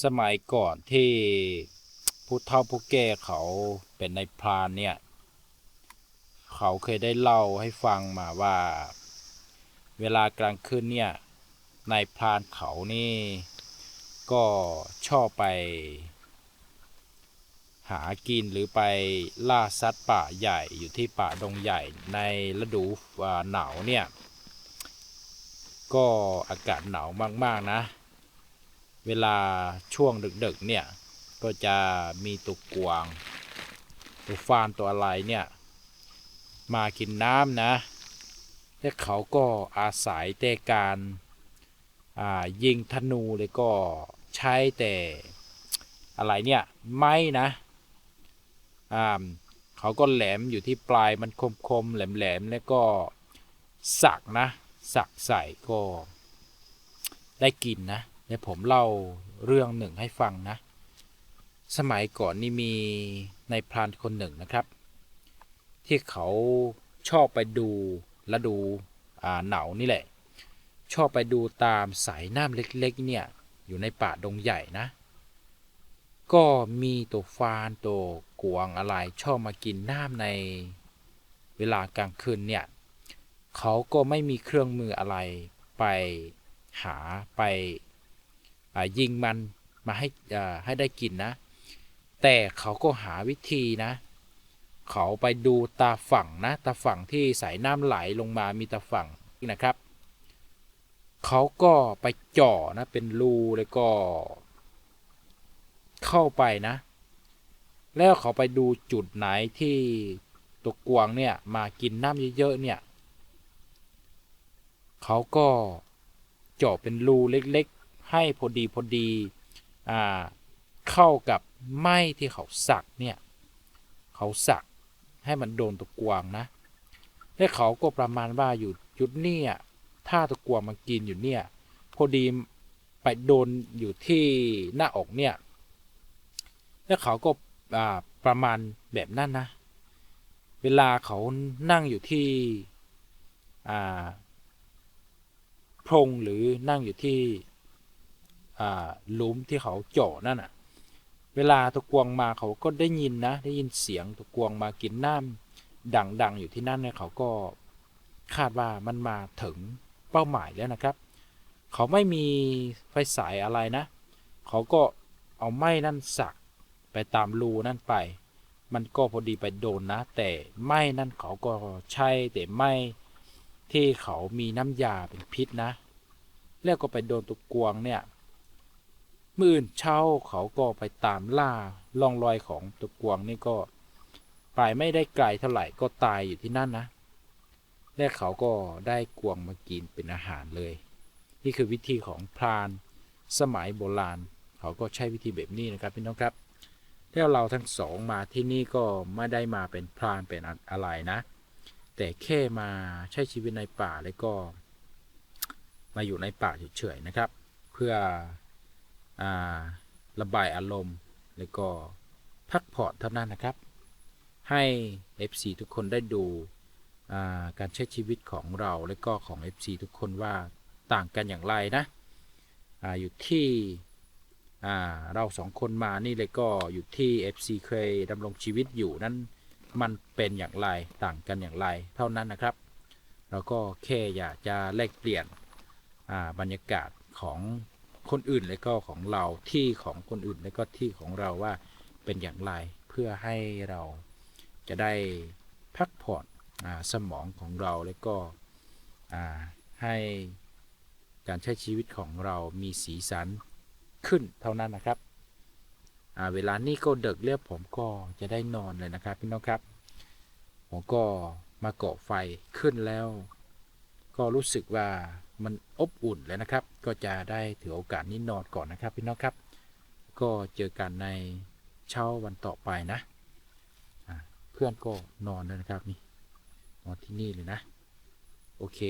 สมัยก่อนที่ผู้เฒ่าผู้แก่เขาเป็นในพรานเนี่ย เขาเคยได้เล่าให้ฟังมาว่า เวลากลางคืนเนี่ยนายพรานเขานี่ก็ชอบไป หากินหรือไปล่าสัตว์ป่าใหญ่อยู่ที่ป่าดงใหญ่ในฤดูหนาวเนี่ย ก็อากาศหนาวมากๆนะ เวลาช่วงดึกๆเนี่ยก็จะมีตัวกวางตัวฟานตัวอะไรเนี่ยมากินน้ำนะและเขาก็อาศัยแต่การยิงธนูเลยก็ใช้แต่อะไรเนี่ยไม้นะเขาก็แหลมอยู่ที่ปลายมันคมๆแหลมๆแล้วก็สักนะ สักใส่ก็ได้กินนะ เดี๋ยวผมเล่าเรื่องหนึ่งให้ฟังนะ สมัยก่อนนี่มีในพรานคนหนึ่งนะครับ ที่เขาชอบไปดูและดูเหนานี่แหละ ชอบไปดูตามสายน้ำเล็กๆเนี่ยอยู่ในป่าดงใหญ่นะ ก็มีตัวฟานตัวกวางอะไรชอบมากินน้ำในเวลากลางคืนเนี่ยเขาก็ไม่มีเครื่องมืออะไรไปหาไป ยิงมันมาให้ให้ได้กินนะ แต่เขาก็หาวิธีนะ เขาไปดูตาฝั่งนะตาฝั่งที่สายน้ำไหลลงมามีตาฝั่งนะครับ เขาก็ไปเจาะนะเป็นรูแล้วก็ เข้าไปนะ แล้วเขาไปดูจุดไหนที่ตัวกวางเนี่ยมากินน้ำเยอะๆเนี่ย เขาก็เจาะเป็นรูเล็ก ให้พอดีพอดีอ่าเข้ากับไม้ที่เขาสักเนี่ยเขาสักให้มันโดนตัวกวงนะและเขาก็ประมาณว่าอยู่จุดเนี่ยถ้าตัวกวงมากินอยู่เนี่ยพอดีไปโดนอยู่ที่หน้าอกเนี่ยแล้วเขาก็อ่าประมาณแบบนั้นนะ เวลาเขานั่งอยู่ที่อ่าโพรงหรือนั่งอยู่ที่ ลุมที่เขาเจาะนั่นน่ะ เวลาตะกวงมาเขาก็ได้ยินนะ ได้ยินเสียงตะกวงมากินน้ำดังๆ อยู่ที่นั่นเนี่ยเขาก็คาดว่ามันมาถึงเป้าหมายแล้วนะครับ เขาไม่มีไฟฉายอะไรนะ เขาก็เอาไม้นั่นสักไปตามรูนั่นไป มันก็พอดีไปโดนนะ แต่ไม้นั่นเขาก็ใช่แต่ไม้ที่เขามีน้ำยาเป็นพิษนะ แล้วก็ไปโดนตุกกวงเนี่ย มื่อื่นเช้าเขาก็ไปตามล่าล่องรอยของตุกกวงนี่ก็ไปไม่ได้ไกลเท่าไหร่ก็ตายอยู่ที่นั่นนะ และเขาก็ได้กวงมากินเป็นอาหารเลย นี่คือวิธีของพรานสมัยโบราณ เขาก็ใช้วิธีแบบนี้นะครับพี่น้องครับแล้วเราทั้งสองมาที่นี่ก็ไม่ได้มาเป็นพรานเป็นอะไรนะ แต่แค่มาใช้ชีวิตในป่าแล้วก็ มาอยู่ในป่าเฉยๆนะครับ เพื่อ ระบายอารมณ์ แล้วก็พักผ่อนเท่านั้นนะครับ ให้ FC ทุกคนได้ดูาการใช้ชีวิตของเราและก็ของ FC ทุกคนว่าต่างกันอย่างไรนะออยู่ที่เราสองคนมานี่เลยก็อยู่ที่ FC เคยดำรงชีวิตอยู่นั้นมันเป็นอย่างไรต่างกันอย่างไรเท่านั้นนะครับเราก็แค่อยากจะแลกเปลี่ยนบรรยากาศของ คนอื่นแล้วก็ของเราที่ของคนอื่นแล้วก็ที่ของเราว่าเป็นอย่างไรเพื่อให้เราจะได้พักผ่อนอสมองของเราแล้วก็ให้การใช้ชีวิตของเรามีสีสันขึ้นเท่านั้นนะครับเวลานี้ก็เดึกเรียบผมก็จะได้นอนเลยนะครับพี่น้องครับ ผมก็มาเกาะไฟขึ้นแล้ว ก็รู้สึกว่ามันอบอุ่นเลยนะครับ ก็จะได้ถือโอกาสนี้นอนก่อนนะครับพี่น้องครับ ก็เจอกันในเช้าวันต่อไปนะอะเพื่อนก็นอนแล้วนะครับนี่นอนที่นี่เลยนะ โอเค